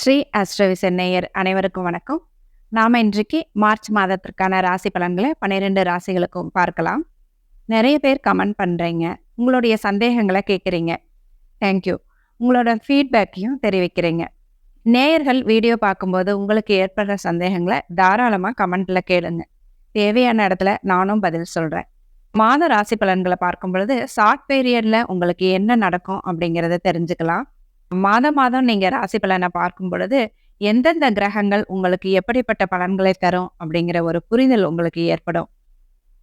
ஸ்ரீ அஸ்ட்ரவிசன் நேயர் அனைவருக்கும் வணக்கம். நாம இன்றைக்கு மார்ச் மாதத்திற்கான ராசி பலன்களை பன்னிரெண்டு ராசிகளுக்கும் பார்க்கலாம். நிறைய பேர் கமெண்ட் பண்ணுறீங்க உங்களுடைய சந்தேகங்களை கேட்குறீங்க. தேங்க்யூ உங்களோட ஃபீட்பேக்கையும் தெரிவிக்கிறீங்க. நேயர்கள் வீடியோ பார்க்கும்போது உங்களுக்கு ஏற்படுற சந்தேகங்களை தாராளமாக கமெண்ட்டில் கேளுங்க. தேவையான இடத்துல நானும் பதில் சொல்கிறேன் மாத ராசி பலன்களை பார்க்கும் பொழுது ஷார்ட் பீரியடில் உங்களுக்கு என்ன நடக்கும் அப்படிங்கிறத தெரிஞ்சுக்கலாம். மாதம் மாதம் நீங்கள் ராசி பலனை பார்க்கும் பொழுது எந்தெந்த கிரகங்கள் உங்களுக்கு எப்படிப்பட்ட பலன்களை தரும் அப்படிங்கிற ஒரு புரிதல் உங்களுக்கு ஏற்படும்.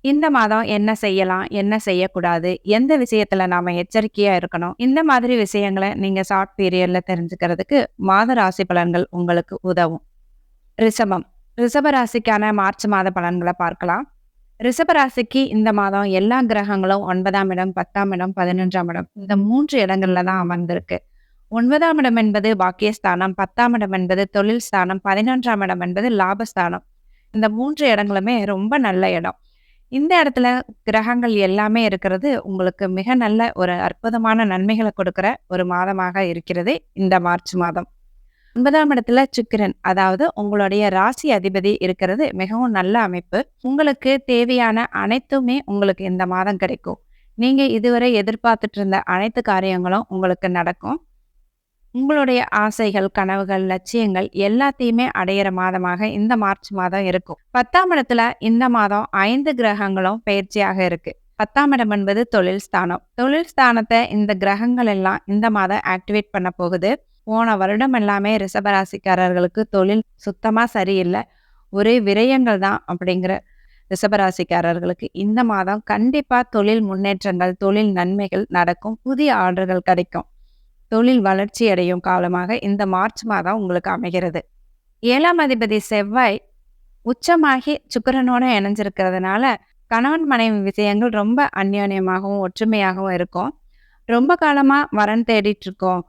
இந்த மாதம் என்ன செய்யலாம் என்ன செய்யக்கூடாது எந்த விஷயத்துல நாம எச்சரிக்கையா இருக்கணும் இந்த மாதிரி விஷயங்களை நீங்க ஷார்ட் பீரியட்ல தெரிஞ்சுக்கிறதுக்கு மாத ராசி பலன்கள் உங்களுக்கு உதவும். ரிஷபம். ரிஷப ராசிக்கான மார்ச் மாத பலன்களை பார்க்கலாம். ரிஷப ராசிக்கு இந்த மாதம் எல்லா கிரகங்களும் ஒன்பதாம் இடம் பத்தாம் இடம் பதினொன்றாம் இடம் இந்த மூன்று இடங்கள்ல தான் அமர்ந்திருக்கு. ஒன்பதாம் இடம் என்பது பாக்கியஸ்தானம் பத்தாம் இடம் என்பது தொழில் ஸ்தானம் பதினொன்றாம் இடம் என்பது லாபஸ்தானம். இந்த மூன்று இடங்களுமே ரொம்ப நல்ல இடம். இந்த இடத்துல கிரகங்கள் எல்லாமே இருக்கிறது உங்களுக்கு மிக நல்ல ஒரு அற்புதமான நன்மைகளை கொடுக்கிற ஒரு மாதமாக இருக்கிறது இந்த மார்ச் மாதம். ஒன்பதாம் இடத்துல சுக்கிரன் அதாவது உங்களுடைய ராசி அதிபதி இருக்கிறது மிகவும் நல்ல அமைப்பு. உங்களுக்கு தேவையான அனைத்துமே உங்களுக்கு இந்த மாதம் கிடைக்கும். நீங்க இதுவரை எதிர்பார்த்துட்டு இருந்த அனைத்து காரியங்களும் உங்களுக்கு நடக்கும். உங்களுடைய ஆசைகள் கனவுகள் லட்சியங்கள் எல்லாத்தையுமே அடையிற மாதமாக இந்த மார்ச் மாதம் இருக்கும். பத்தாம் இடத்துல இந்த மாதம் ஐந்து கிரகங்களும் பயிற்சியாக இருக்கு. பத்தாம் இடம் என்பது தொழில் ஸ்தானம். தொழில் ஸ்தானத்தை இந்த கிரகங்கள் எல்லாம் இந்த மாதம் ஆக்டிவேட் பண்ண போகுது. போன வருடம் எல்லாமே ரிஷபராசிக்காரர்களுக்கு தொழில் சுத்தமா சரியில்லை. ஒரே விரயங்கள் தான் அப்படிங்கிற ரிஷபராசிக்காரர்களுக்கு இந்த மாதம் கண்டிப்பா தொழில் முன்னேற்றங்கள் தொழில் நன்மைகள் நடக்கும். புதிய ஆர்டர்கள் கிடைக்கும். தொழில் வளர்ச்சி அடையும் காலமாக இந்த மார்ச் மாதம் உங்களுக்கு அமைகிறது. ஏழாம் அதிபதி செவ்வாய் உச்சமாகி சுக்கரனோட இணைஞ்சிருக்கிறதுனால கணவன் மனைவி விஷயங்கள் ரொம்ப அந்யோன்யமாகவும் ஒற்றுமையாகவும் இருக்கும். ரொம்ப காலமாக வரன் தேடிட்டு இருக்கோம்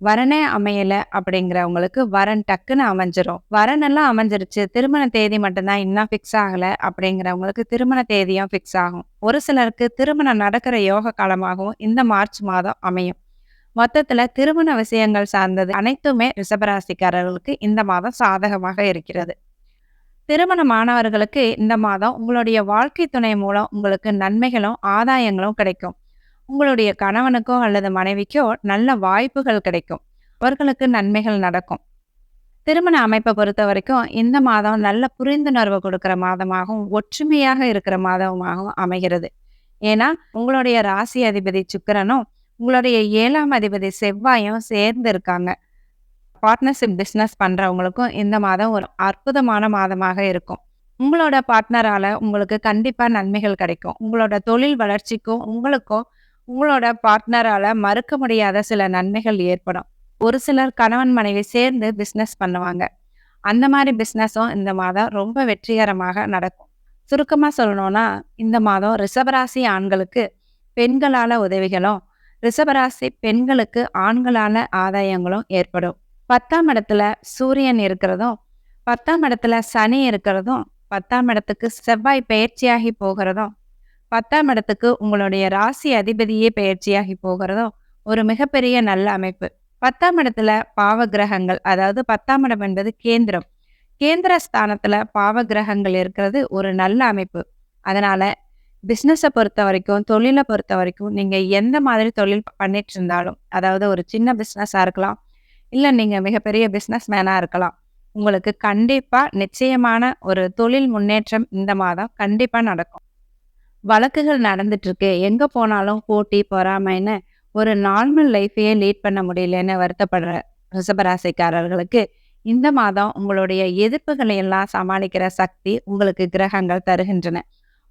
வரனே அமையலை அப்படிங்கிறவங்களுக்கு வரன் டக்குன்னு அமைஞ்சிரும். வரன் எல்லாம் அமைஞ்சிருச்சு. திருமண தேதி மட்டும்தான் இன்னும் ஃபிக்ஸ் ஆகலை அப்படிங்கிறவங்களுக்கு திருமண தேதியும் ஃபிக்ஸ் ஆகும். ஒரு சிலருக்கு திருமணம் நடக்கிற யோக காலமாகவும் இந்த மார்ச் மாதம் அமையும். மொத்தத்துல திருமண விஷயங்கள் சார்ந்தது அனைத்துமே ரிஷபராசிக்காரர்களுக்கு இந்த மாதம் சாதகமாக இருக்கிறது. திருமணமானவர்களுக்கு இந்த மாதம் உங்களுடைய வாழ்க்கை துணை மூலம் உங்களுக்கு நன்மைகளும் ஆதாயங்களும் கிடைக்கும். உங்களுடைய கணவனுக்கோ அல்லது மனைவிக்கோ நல்ல வாய்ப்புகள் கிடைக்கும். அவர்களுக்கு நன்மைகள் நடக்கும். திருமண அமைப்பை பொறுத்த வரைக்கும் இந்த மாதம் நல்ல புரிந்துணர்வு கொடுக்கிற மாதமாகவும் ஒற்றுமையாக இருக்கிற மாதமாகவும் அமைகிறது. ஏன்னா உங்களுடைய ராசி அதிபதி சுக்கிரனும் உங்களுடைய ஏழாம் அதிபதி செவ்வாயும் சேர்ந்து இருக்காங்க பார்ட்னர்ஷிப் பிஸ்னஸ் பண்ணுறவங்களுக்கும் இந்த மாதம் ஒரு அற்புதமான மாதமாக இருக்கும். உங்களோட பார்ட்னரால உங்களுக்கு கண்டிப்பாக நன்மைகள் கிடைக்கும். உங்களோட தொழில் வளர்ச்சிக்கும் உங்களுக்கும் உங்களோட பார்ட்னரால மறுக்க முடியாத சில நன்மைகள் ஏற்படும். ஒரு சிலர் கணவன் மனைவி சேர்ந்து பிஸ்னஸ் பண்ணுவாங்க. அந்த மாதிரி பிஸ்னஸும் இந்த மாதம் ரொம்ப வெற்றிகரமாக நடக்கும். சுருக்கமாக சொல்லணும்னா இந்த மாதம் ரிஷபராசி ஆண்களுக்கு பெண்களால உதவிகளும் ரிஷபராசி பெண்களுக்கு ஆண்களான ஆதாயங்களும் ஏற்படும். பத்தாம் இடத்துல சூரியன் இருக்கிறதும் பத்தாம் இடத்துல சனி இருக்கிறதும் பத்தாம் இடத்துக்கு செவ்வாய் பயிற்சியாகி போகிறதும் பத்தாம் இடத்துக்கு உங்களுடைய ராசி அதிபதியே பயிற்சியாகி போகிறதும் ஒரு மிகப்பெரிய நல்ல அமைப்பு. பத்தாம் இடத்துல பாவ கிரகங்கள் அதாவது பத்தாம் இடம் என்பது கேந்திரம். கேந்திர ஸ்தானத்துல பாவ கிரகங்கள் இருக்கிறது ஒரு நல்ல அமைப்பு. அதனால பிஸ்னஸை பொறுத்த வரைக்கும் தொழிலை பொறுத்த வரைக்கும் நீங்கள் எந்த மாதிரி தொழில் பண்ணிட்டு இருந்தாலும் அதாவது ஒரு சின்ன பிஸ்னஸாக இருக்கலாம் இல்லை நீங்கள் மிகப்பெரிய பிஸ்னஸ் மேனாக இருக்கலாம் உங்களுக்கு கண்டிப்பாக நிச்சயமான ஒரு தொழில் முன்னேற்றம் இந்த மாதம் கண்டிப்பாக நடக்கும். வழக்குகள் நடந்துட்டுருக்கு. எங்கே போனாலும் போட்டி பொறாமைன்னு ஒரு நார்மல் லைஃபையே லீட் பண்ண முடியலன்னு வருத்தப்படுற ரிஷபராசிக்காரர்களுக்கு இந்த மாதம் உங்களுடைய எதிர்ப்புகளை எல்லாம் சமாளிக்கிற சக்தி உங்களுக்கு கிரகங்கள் தருகின்றன.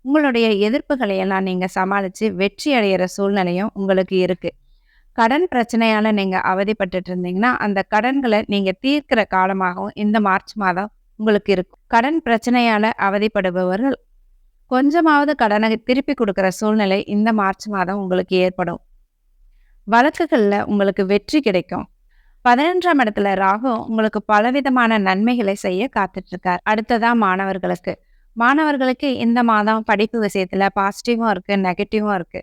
உங்களுடைய எதிர்ப்புகளை எல்லாம் நீங்கள் சமாளித்து வெற்றி அடைகிற சூழ்நிலையும் உங்களுக்கு இருக்குது கடன் பிரச்சனையால் நீங்கள் அவதிப்பட்டுட்டு இருந்தீங்கன்னா அந்த கடன்களை நீங்கள் தீர்க்கிற காலமாகவும் இந்த மார்ச் மாதம் உங்களுக்கு இருக்கும். கடன் பிரச்சனையால் அவதிப்படுபவர்கள் கொஞ்சமாவது கடனை திருப்பி கொடுக்குற சூழ்நிலை இந்த மார்ச் மாதம் உங்களுக்கு ஏற்படும். வழக்குகளில் உங்களுக்கு வெற்றி கிடைக்கும். பதினொன்றாம் இடத்துல ராகு உங்களுக்கு பலவிதமான நன்மைகளை செய்ய காத்துட்ருக்கார் அடுத்ததான் மாணவர்களுக்கு மாணவர்களுக்கு இந்த மாதம் படிப்பு விஷயத்துல பாசிட்டிவும் இருக்கு நெகட்டிவும் இருக்கு.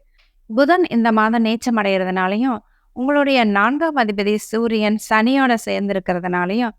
புதன் இந்த மாதம் நீச்சம் அடைகிறதுனாலையும் உங்களுடைய நான்காம் அதிபதி சூரியன் சனியோட சேர்ந்து இருக்கிறதுனாலையும்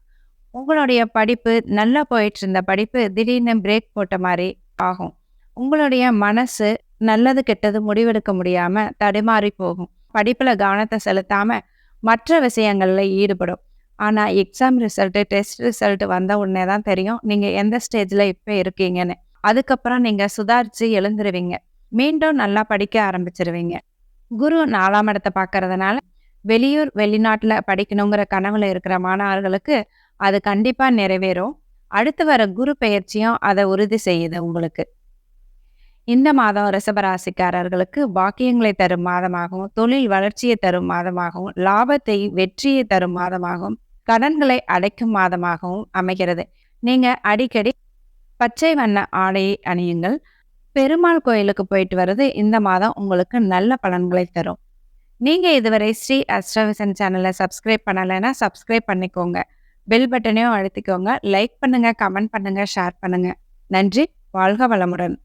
உங்களுடைய படிப்பு நல்லா போயிட்டு இருந்த படிப்பு திடீர்னு பிரேக் போட்ட மாதிரி ஆகும். உங்களுடைய மனசு நல்லது கெட்டது முடிவெடுக்க முடியாம தடுமாறி போகும். படிப்புல கவனத்தை செலுத்தாம மற்ற விஷயங்கள்ல ஈடுபடும். ஆனால் எக்ஸாம் ரிசல்ட்டு டெஸ்ட் ரிசல்ட் வந்த உடனே தான் தெரியும். நீங்கள் எந்த ஸ்டேஜில் இப்போ இருக்கீங்கன்னு. அதுக்கப்புறம் நீங்கள் சுதாரித்து எழுந்துருவீங்க. மீண்டும் நல்லா படிக்க ஆரம்பிச்சிருவீங்க. குரு நாலாம் இடத்தை பார்க்கறதுனால வெளியூர் வெளிநாட்டில் படிக்கணுங்கிற கனவுல இருக்கிற மாணவர்களுக்கு அது கண்டிப்பாக நிறைவேறும். அடுத்து வர குரு பெயர்ச்சியும் அதை உறுதி செய்யுது உங்களுக்கு. இந்த மாதம் ரிசபராசிக்காரர்களுக்கு பாக்கியங்களை தரும் மாதமாகவும் தொழில் வளர்ச்சியை தரும் மாதமாகவும் லாபத்தை வெற்றியை தரும் மாதமாகவும் கடன்களை அடைக்கும் மாதமாகவும் அமைகிறது. நீங்க அடிக்கடி பச்சை வண்ண ஆடையை அணியுங்கள். பெருமாள் கோயிலுக்கு போயிட்டு வர்றது இந்த மாதம் உங்களுக்கு நல்ல பலன்களை தரும். நீங்க இதுவரை ஸ்ரீ அஸ்ட்ரவிசன் சேனலை சப்ஸ்கிரைப் பண்ணலைன்னா சப்ஸ்கிரைப் பண்ணிக்கோங்க. பெல் பட்டனையும் அழுத்திக்கோங்க. லைக் பண்ணுங்க கமெண்ட் பண்ணுங்க ஷேர் பண்ணுங்க. நன்றி. வாழ்க வளமுடன்.